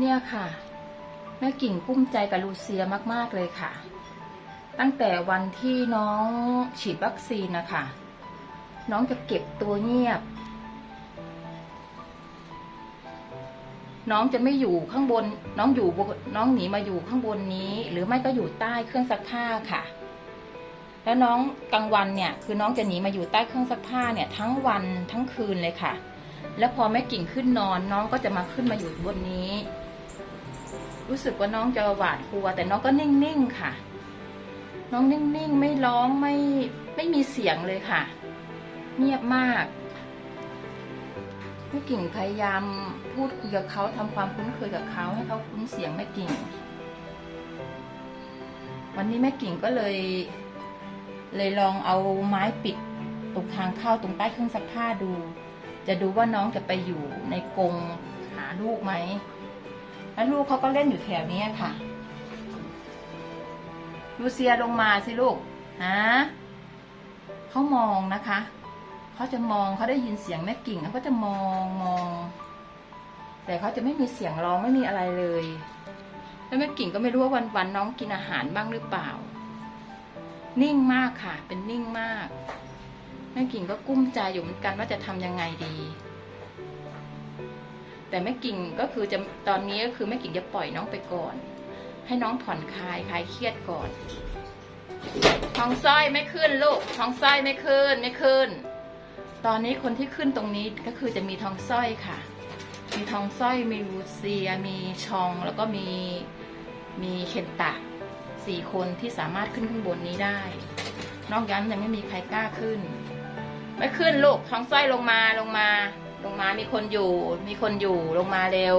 เนี่ยค่ะ แม่กิ่งกุ้มใจกับลูเซียมาก ๆ เลยค่ะ ตั้งแต่วันที่น้องฉีดวัคซีนนะคะ น้องจะเก็บตัวเงียบ น้องจะไม่อยู่ข้างบน น้องอยู่นน้องหนีมาอยู่ข้างบนนี้ หรือไม่ก็อยู่ใต้เครื่องซักผ้าค่ะ แล้วน้องกลางวันเนี่ย คือน้องจะหนีมาอยู่ใต้เครื่องซักผ้าเนี่ย ทั้งวันทั้งคืนเลยค่ะแล้วพอแม่กิ่งขึ้นนอนน้องก็จะมาขึ้นมาอยู่บนนี้ รู้สึกว่าน้องจะหวาดกลัว แต่น้องก็นิ่งๆค่ะ น้องนิ่งๆไม่ร้องไม่ไม่มีเสียงเลยค่ะ เงียบมากแม่กิ่งพยายามพูดคุยกับเขาทำความคุ้นเคยกับเขาให้เขาคุ้นเสียงแม่กิ่ง วันนี้แม่กิ่งก็เลย เลยลองเอาไม้ปิดตรงทางเข้าตรงใต้เครื่องซักผ้าดู จะดูว่าน้องจะไปอยู่ในกรงหาลูกไหม แล้วลูกเขาก็เล่นอยู่แถวนี้ค่ะ ลูเซียลงมาสิลูกฮะเขามองนะคะ เขาจะมองเขาได้ยินเสียงแม่กิ่งเขาก็จะมองมอง แต่เขาจะไม่มีเสียงร้องไม่มีอะไรเลย แล้วแม่กิ่งก็ไม่รู้ว่าวันๆน้องกินอาหารบ้างหรือเปล่า นิ่งมากค่ะ เป็นนิ่งมากแม่กิ่งก็กุ้มใจอยู่เหมือนกันว่าจะทำยังไงดี แต่แม่กิ่งก็คือจะตอนนี้ก็คือแม่กิ่งจะปล่อยน้องไปก่อน ให้น้องผ่อนคลายคลายเครียดก่อนทองสร้อยไม่ขึ้นลูกทองสร้อยไม่ขึ้นไม่ขึ้น ตอนนี้คนที่ขึ้นตรงนี้ก็คือจะมีทองสร้อยค่ะ มีทองสร้อยมีลูเซีย มีชองแล้วก็มีมีเคนตะสี่คนที่สามารถขึ้นข้างบนนี้ได้ นอกจากนั้นยังไม่มีใครกล้าขึ้น ไม่ขึ้นลูกทองสร้อยลงมาลงมา ลงมามีคนอยู่ มีคนอยู่ลงมาเร็ว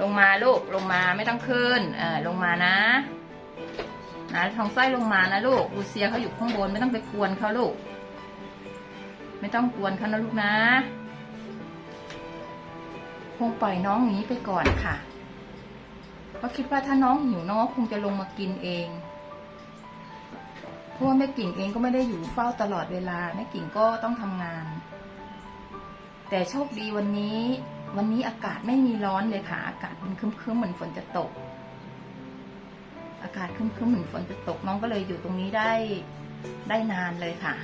ลงมาลูกลงมาไม่ต้องขึ้น เออลงมานะนะทองสร้อยลงมานะลูกลูเซียเขาอยู่ข้างบนไม่ต้องไปกวนเขาลูก ไม่ต้องกวนเขานะลูกนะคงปล่อยน้องนี้ไปก่อนค่ะเพราะคิดว่าถ้าน้องหิวน้องคงจะลงมากินเองเพราะว่าแม่กิ่งเองก็ไม่ได้อยู่เฝ้าตลอดเวลาแม่กิ่งก็ต้องทำงาน แต่โชคดีวันนี้ วันนี้อากาศไม่มีร้อนเลยค่ะ อากาศมันคึ้มๆเหมือนฝนจะตก อากาศคึ้มๆเหมือนฝนจะตกน้องก็เลยอยู่ตรงนี้ได้ได้นานเลยค่ะ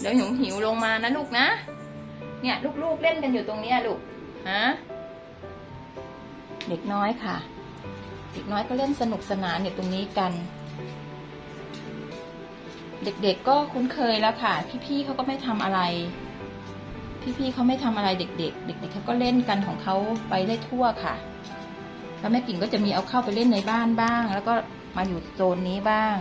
เดี๋ยวหนูหิวลงมานะลูกนะ เนี่ยลูกๆเล่นกันอยู่ตรงนี้ลูก ฮะ เด็กน้อยค่ะ เด็กน้อยก็เล่นสนุกสนานอยู่ตรงนี้กัน เด็กๆก็คุ้นเคยแล้วค่ะ พี่ๆเขาก็ไม่ทำอะไร พี่ๆเขาไม่ทำอะไรเด็ก ๆ เด็กๆเขาก็เล่นกันของเขาไปได้ทั่วค่ะ แล้วแม่กิ่งก็จะมีเอาเข้าไปเล่นในบ้านบ้าง แล้วก็มาอยู่โซนนี้บ้าง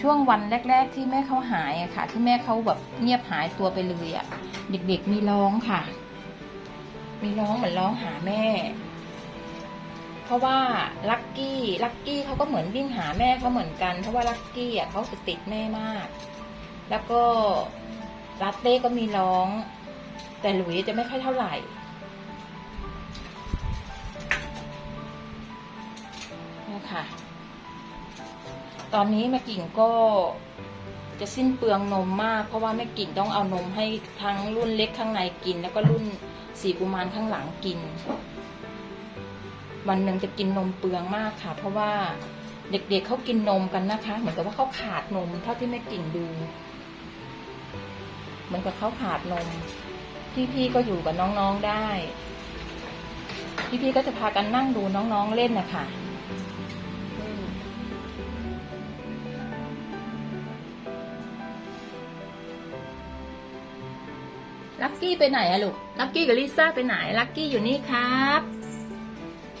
ช่วงวันแรก ๆ ที่แม่เขาหายอะค่ะ ที่แม่เขาแบบเงียบหายตัวไปเลยอะเด็ก ๆ มีร้องค่ะ มีร้องเหมือนร้องหาแม่ เพราะว่าลักกี้ลักกี้เขาก็เหมือนวิ่งหาแม่เขาเหมือนกัน เพราะว่าลักกี้อะเขาจะติดแม่มาก แล้วก็ลาเต้ก็มีร้อง แต่หลุยจะไม่ค่อยเท่าไหร่นี่ค่ะ ตอนนี้แม่กิ่งก็จะสิ้นเปลืองนมมาก เพราะว่าแม่กิ่งต้องเอานมให้ทั้งรุ่นเล็กข้างในกิน แล้วก็รุ่นสีกุมารข้างหลังกิน วันหนึ่งจะกินนมเปลืองมากค่ะ เพราะว่าเด็กๆเเขากินนมกันนะคะ เหมือนกับว่าเขาขาดนมเท่าที่แม่กิ่งดู เหมือนกับเขาขาดนม พี่ๆก็อยู่กับน้องๆได้ พี่ๆก็จะพากันนั่งดูน้องๆเล่นนะคะลักกี้ไปไหนอะลูก ลักกี้กับลิซ่าไปไหน ลักกี้อยู่นี่ครับ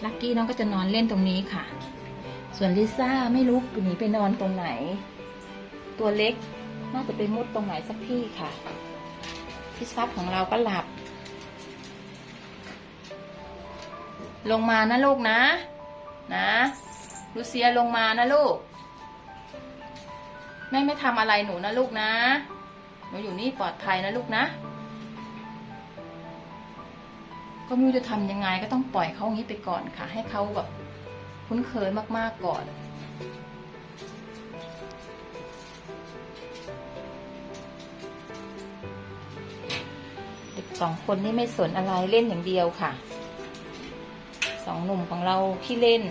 ลักกี้น้องก็จะนอนเล่นตรงนี้ค่ะ ส่วนลิซ่าไม่รู้หนีไปนอนตรงไหน ตัวเล็กน่าจะไปมุดตรงไหนสักที่ค่ะพี่ซับของเราก็หลับ ลงมานะลูกนะ นะลูเซียลงมานะลูก แม่ไม่ทำอะไรหนูนะลูกนะ หนูอยู่นี่ปลอดภัยนะลูกนะ ก็ไม่รู้จะทำยังไงก็ต้องปล่อยเขาอย่างนี้ไปก่อนค่ะ ให้เขาแบบคุ้นเคยมากๆก่อน เด็กสองคนนี่ไม่สนอะไรเล่นอย่างเดียวค่ะ สองหนุ่มของเราขี้เล่น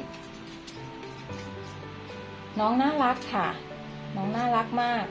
น้องน่ารักค่ะ น้องน่ารักมาก